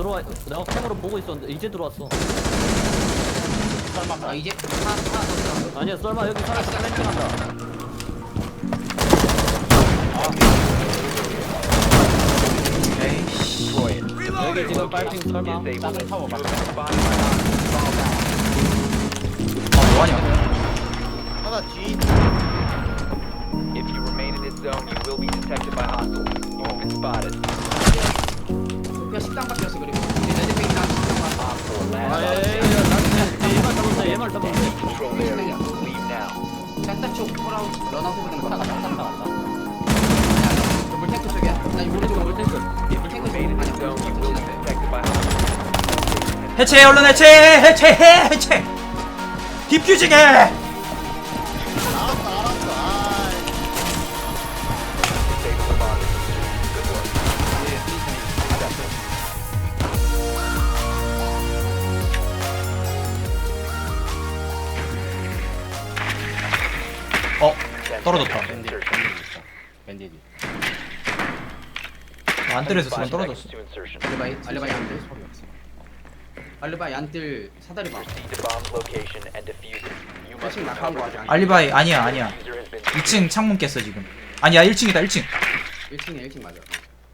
들어와 내가 캠으로 보고 있었는데 이제 들어왔어. 아 이제? 하나 하나 더. 아니야 썰마 여기 살아서 플랜팅한다 에이씨 여기 지금 빨핑 썰마. 땅을 타고 막아 뭐하냐 하나 뒤 If you remain in this zone, you will be detected by hostiles. You have been spotted. By hostiles. 해체 해체 해체해 해체 디퓨징해 떨어졌다. 밴디지. 안 때려서 Five 수건 seconds 떨어졌어. 알르바이 알르바이 안들. 소리 없어. 알르바이 안들 사다리 봐. 사실 낙하한 거 안. 알리바이 아니야 아니야. User has been 2층 창문 깼어 지금. 아니야 1층이다 1층. 1층에 1층 맞아.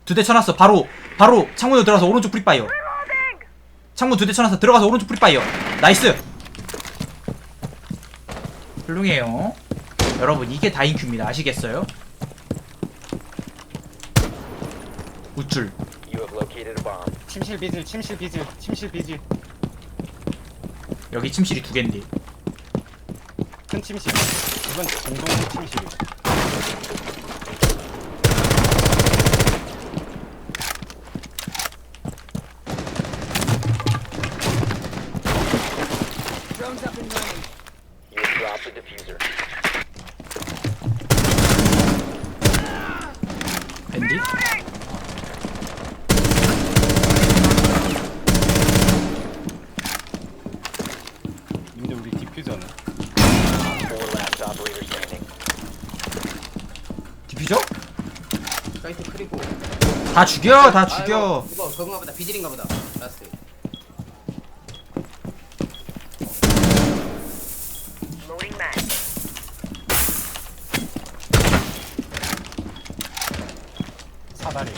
두 대 쳐놨어 바로. 바로 창문으로 들어가서 오른쪽 프리파이어 창문 두 대 쳐놨어 들어가서 오른쪽 프리파이어 나이스. 훌륭해요 여러분 이게 다인큐입니다. 아시겠어요? 우쭐. You have located a bomb. 침실 비질 침실 비질 침실 비질 여기 침실이 두 갠데. 큰 침실. 이건 공동 침실이고 You have dropped the diffuser. 밴디? 근데 우리 디퓨저는 Four. 디퓨저? 사이트 크리고. 다 죽여 다 아, 죽여 이거 이거 그건가 보다. 비질인가 보다. 라스트. 사다리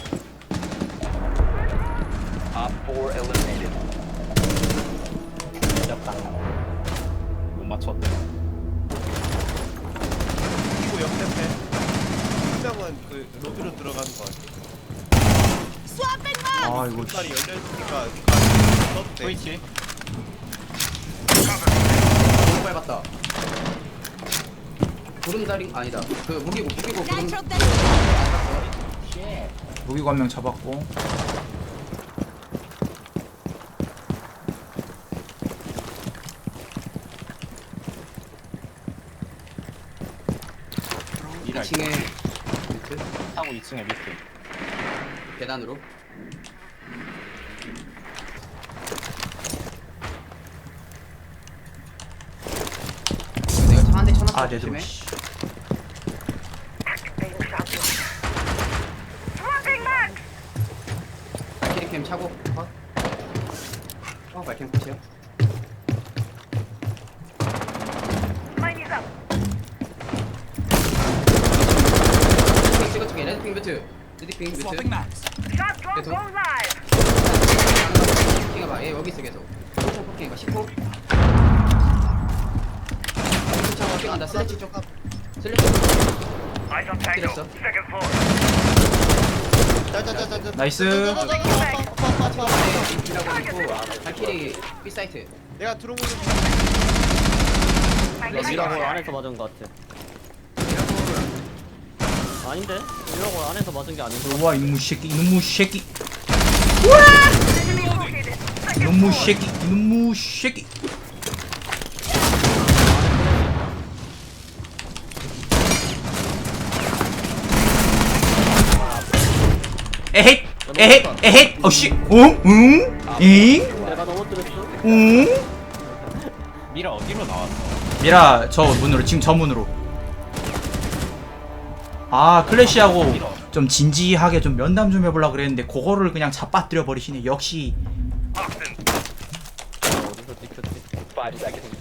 Op 4 eliminated. 못 맞췄대 그리고 옆에 한 명은 그 로드로 들어가는 거 같아 아 이거 문발이 열려 있으니까 써도 돼. 스위치 너무 밟았다. 구름다리 아니다. 그 무기고 무기고 구름. 무기고 한명 잡았고 2층에 밑에 타고 2층에 밑에 계단으로. 내가 차 한 대 쳐놨어. 아 레드 조심해. 씨. 발키리 캠 차고. 컷. 어 발캠 컷이야. 핑 뮤트. 레드핑 뮤트. 계속. 핑해봐. 얘 여기 있어 계속. 포킹해봐 10호. 차고 핑한다. 슬래치 쪽. 슬래치 쪽. 때렸어. 짜자자자자 나이스. 핑이라고 있고 발키리 B 사이트. 내가 들어오는 미라골 안에서 맞은 것 같아 아닌데? 미라골 안에서 맞은 게 아닌데 들어와 이놈의 새끼 이놈의 새끼 이놈의 새끼 이놈의 새끼 에헤잇 에헤잇 에헤잇 어씨 응? 응? 응? 내가 넘어뜨렸어 응? 미라 어디로 나왔어 미라 저 문으로 지금 저 문으로 아 클래시하고 좀 진지하게 좀 면담 좀 해보려고 그랬는데 그거를 그냥 잡아뜨려 버리시네 역시 어디서 찍혔지? Five seconds.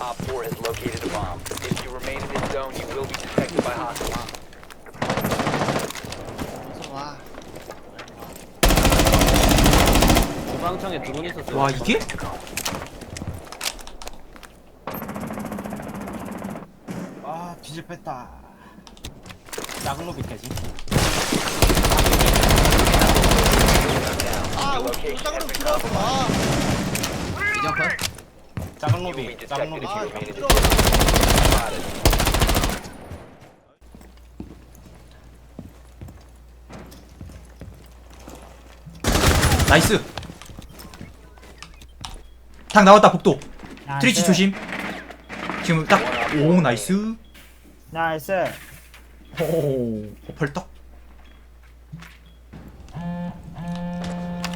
Op 4 has located a bomb. If you remain in this zone, you will be detected by hostiles. 와 주방창에 드론 있었어요. 와 이게? 뒤집혔다. 작은 로비 캐지. 아, 우리 땅으로 들어와서 아, 이전 컷. 작은 로비 작은 로비 아, 들어. 나이스. 탁 나왔다 복도. 트리치 조심. 지금 딱 오 나이스 나이스. 오 펄떡?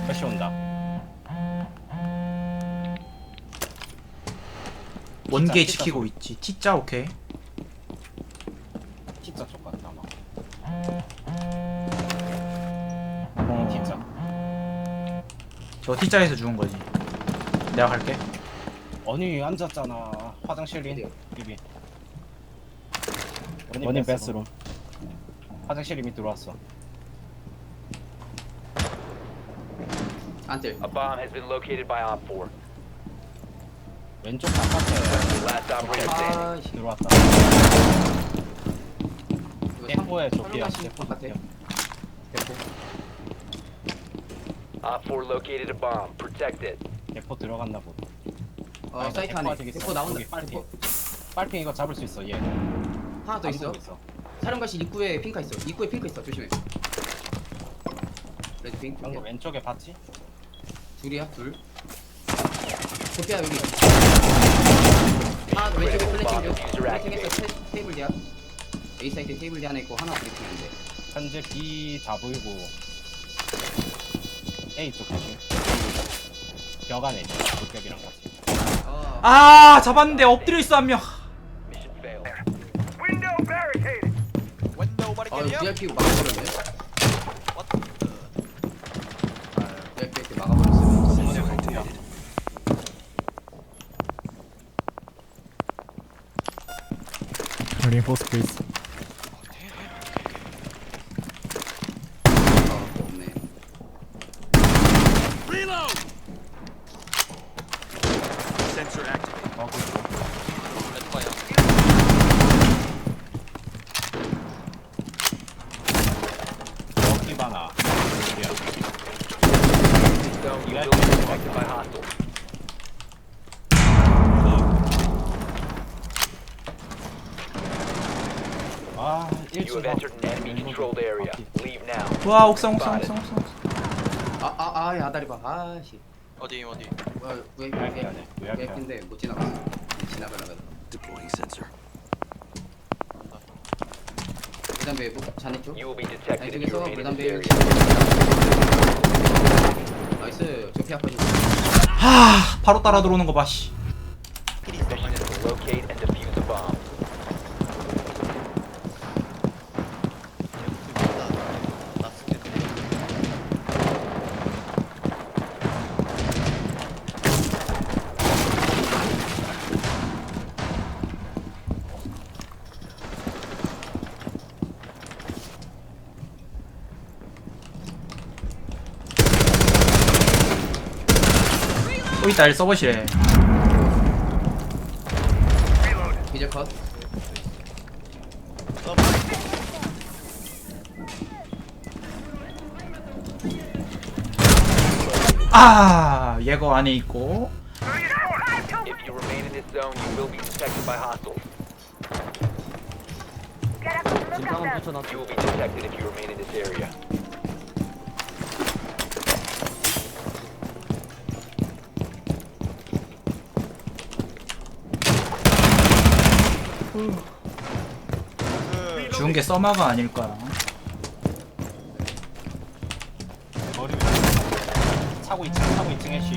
다시 온다. 원게 T자, 지키고 있지. T자 오케이. T자 쪽 같다 아마. 어, T자 저 T자에서 죽은 거지. 내가 갈게. 언니 앉았잖아. 화장실 린 어디 요? 입이 언니 베스룸 화장실 이미 들어왔어. A bomb has been located by Op 4. 왼쪽 바깥에 Last operator standing. 아씨. 들어왔다 대포에 삼- 조피야 대포 바깥에. 대포 Op 4 located a bomb. Protect it. 대포 들어갔나 보다 어 아니, 사이트 대포 안에. 아직 있어. 대포 나온다. 여기 빨리. 빨핑 이거 잡을 수 있어 얘 하나 더안 있어. 사령관씨 입구에 핑카 있어. 입구에 핑크 있어. 조심해. 레드 핑. 방금 왼쪽에 봤지? 둘이야 둘. 도피야 여기. 하나 더 왼쪽에 플래팅 중. 플래팅 했어. 테- 테이블 뒤야. A 사이트 테이블 뒤 하나 있고 하나 브리핑 인데. 현재 B 잡으고 A 쪽 조심 벽 안에 있어 물벽이랑 같이 어. 아 잡았는데 엎드려 있어 한 명 Mission failed. 윈도우 아 마리케리야? VIP 막아버렸네. 아 VIP 이렇게 막아버렸어. Reinforce please. 아, 없네. Zone, you detected by hostiles. 아 You 1층 have entered an enemy controlled area. Leave now. 와 옥상 옥상 옥상 옥상 옥상. 아아아 야, 아다리 봐. 아씨. 어디 어디? 와, 왜 VIP 왜 안에 VIP 안에 VIP인데 못 지나갔어. 지나가려다. 그다음 외부 자네 쪽. You will be 자네 detected if you 쪽에서 remain in 그다음 this 외부. area. 나이스. 조피 아파지. 하 바로 따라 들어오는 거 봐. 씨. 또 있다 일 서버실에. 기절 컷. 아 얘거 안에 있고. If you remain in this zone, you will be detected by hostiles. 진탕은 You 붙여놨지. will be detected if you remain in this area. 죽은 게 써마가 아닐 거야. 머리 위로 차고 2층 차고 2층에 쉬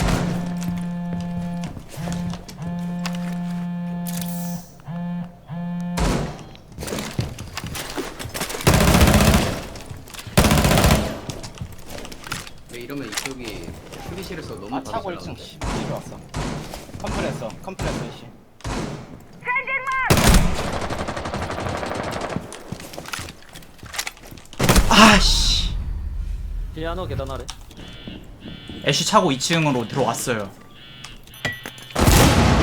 이러면 이쪽이 휴게실에서 너무 아 차고 잘 나오는데? 1층 씨. 이리 왔어 컴프레서 컴프레서 씨 피아노 계단 아래? 애쉬 차고 2층으로 들어왔어요.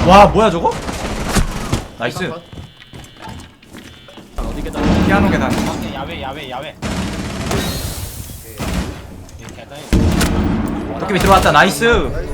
와 뭐야 저거? 나이스. 자 어디 계단? 피아노 계단. 밖에 야외 야외 야외. 이 계단이 도깨비 들어왔다. 나이스. 나이스